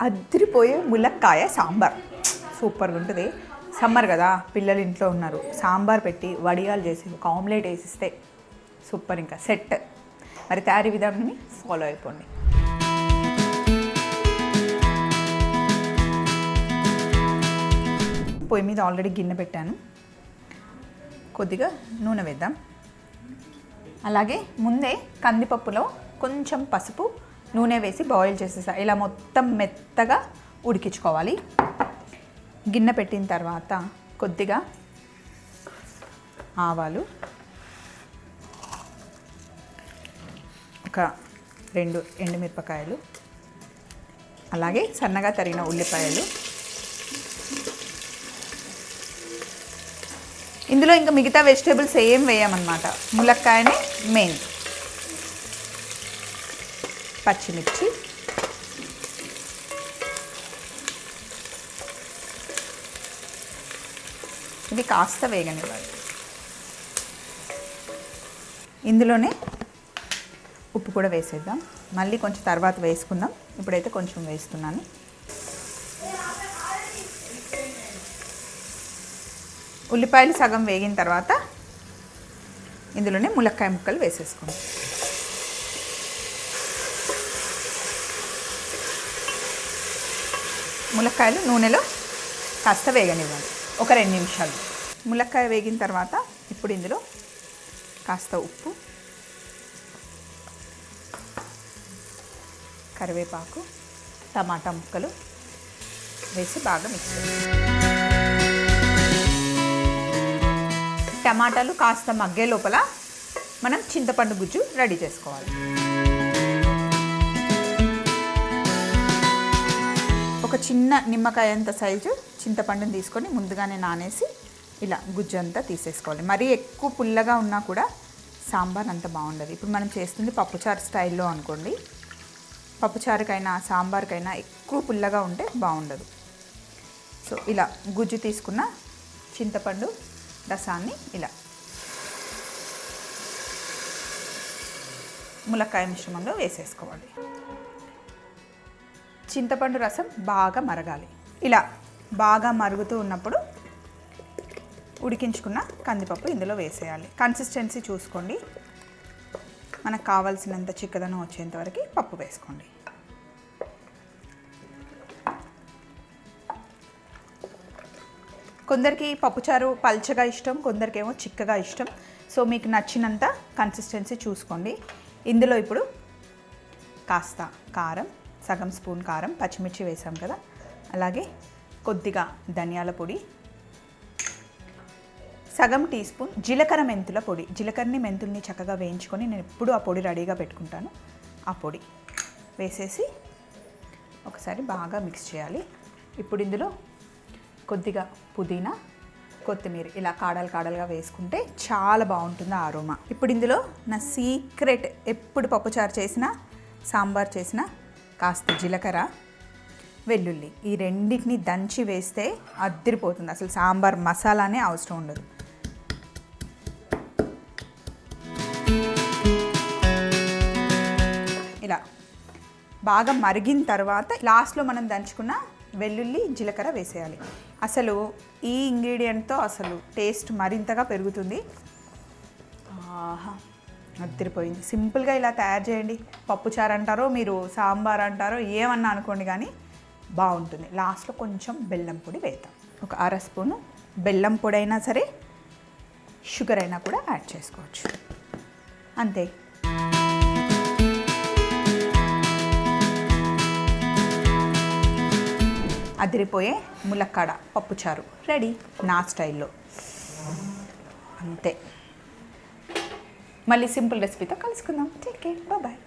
అదిరిపోయే ములక్కాయ సాంబార్. సూపర్గా ఉంటుంది. సమ్మర్ కదా పిల్లలు ఇంట్లో ఉన్నారు. సాంబార్ పెట్టి వడియాలు చేసి ఒక ఆమ్లెట్ వేసిస్తే సూపర్ ఇంకా సెట్. మరి తయారీ విధానాన్ని ఫాలో అయిపోండి. పొయ్యి మీద ఆల్రెడీ గిన్నె పెట్టాను. కొద్దిగా నూనె వేద్దాం. అలాగే ముందే కందిపప్పులో కొంచెం పసుపు నూనె వేసి బాయిల్ చేసేసా. ఇలా మొత్తం మెత్తగా ఉడికించుకోవాలి. గిన్నె పెట్టిన తర్వాత కొద్దిగా ఆవాలు ఒక రెండు ఎండుమిరపకాయలు అలాగే సన్నగా తరిగిన ఉల్లిపాయలు. ఇందులో ఇంకా మిగతా వెజిటేబుల్స్ ఏం వేయమన్నమాట. ములక్కాయనే మెయిన్. పచ్చిమిర్చి. ఇది కాస్త వేగనివ్వాలి. ఇందులోనే ఉప్పు కూడా వేసేద్దాం. మళ్ళీ కొంచెం తర్వాత వేసుకుందాం. ఇప్పుడైతే కొంచెం వేస్తున్నాను. ఉల్లిపాయలు సగం వేగిన తర్వాత ఇందులోనే ములక్కాయ ముక్కలు వేసేసుకుందాం. ములక్కాయలు నూనెలో కాస్త వేగనివ్వండి. ఒక రెండు నిమిషాలు. ములక్కాయ వేగిన తర్వాత ఇప్పుడు ఇందులో కాస్త ఉప్పు కరివేపాకు టమాటా ముక్కలు వేసి బాగా మిక్స్ టమాటాలు కాస్త మగ్గే లోపల మనం చింతపండు గుజ్జు రెడీ చేసుకోవాలి. ఒక చిన్న నిమ్మకాయ అంత సైజు చింతపండుని తీసుకొని ముందుగానే నానేసి ఇలా గుజ్జు అంతా తీసేసుకోవాలి. మరీ ఎక్కువ పుల్లగా ఉన్నా కూడా సాంబార్ అంత బాగుండదు. ఇప్పుడు మనం చేస్తుంది పప్పుచారు స్టైల్లో అనుకోండి. పప్పుచారుకైనా సాంబార్కైనా ఎక్కువ పుల్లగా ఉంటే బాగుండదు. సో ఇలా గుజ్జు తీసుకున్న చింతపండు రసాన్ని ఇలా ములక్కాయ మిశ్రమంలో వేసేసుకోవాలి. చింతపండు రసం బాగా మరగాలి. ఇలా బాగా మరుగుతూ ఉన్నప్పుడు ఉడికించుకున్న కందిపప్పు ఇందులో వేసేయాలి. కన్సిస్టెన్సీ చూసుకోండి. మనకు కావాల్సినంత చిక్కదనం వచ్చేంతవరకు పప్పు వేసుకోండి. కొందరికి పప్పుచారు పల్చగా ఇష్టం కొందరికేమో చిక్కగా ఇష్టం. సో మీకు నచ్చినంత కన్సిస్టెన్సీ చూసుకోండి. ఇందులో ఇప్పుడు కాస్త కారం సగం స్పూన్ కారం పచ్చిమిర్చి వేసాం కదా. అలాగే కొద్దిగా ధనియాల పొడి సగం టీ స్పూన్ జీలకర్ర మెంతుల పొడి. జీలకర్రని మెంతుల్ని చక్కగా వేయించుకొని నేను ఎప్పుడు ఆ పొడి రెడీగా పెట్టుకుంటాను. ఆ పొడి వేసేసి ఒకసారి బాగా మిక్స్ చేయాలి. ఇప్పుడు ఇందులో కొద్దిగా పుదీనా కొత్తిమీర ఇలా కాడలు కాడలుగా వేసుకుంటే చాలా బాగుంటుంది ఆ అరోమా. ఇప్పుడు ఇందులో నా సీక్రెట్ ఎప్పుడు పప్పుచారు చేసినా సాంబార్ చేసినా కాస్త జీలకర్ర వెల్లుల్లి ఈ రెండింటిని దంచి వేస్తే అద్దరిపోతుంది. అసలు సాంబార్ మసాలానే అవసరం ఉండదు. ఇలా బాగా మరిగిన తర్వాత లాస్ట్లో మనం దంచుకున్న వెల్లుల్లి జీలకర్ర వేసేయాలి. అసలు ఈ ఇంగ్రీడియంట్తో అసలు టేస్ట్ మరింతగా పెరుగుతుంది. ఆహా. అద్దరిపోయింది సింపుల్గా ఇలా తయారు చేయండి. పప్పుచారు అంటారో మీరు సాంబార్ అంటారో ఏమన్నా అనుకోండి కానీ బాగుంటుంది. లాస్ట్లో కొంచెం బెల్లం పొడి వేద్దాం. ఒక అర స్పూను బెల్లం పొడి అయినా సరే షుగర్ అయినా కూడా యాడ్ చేసుకోవచ్చు. అంతే. అదిరిపోయే ములక్కాడ పప్పుచారు రెడీ నా స్టైల్లో. అంతే. మళ్ళీ సింపుల్ రెసిపీతో కలుసుకుందాం. Take care bye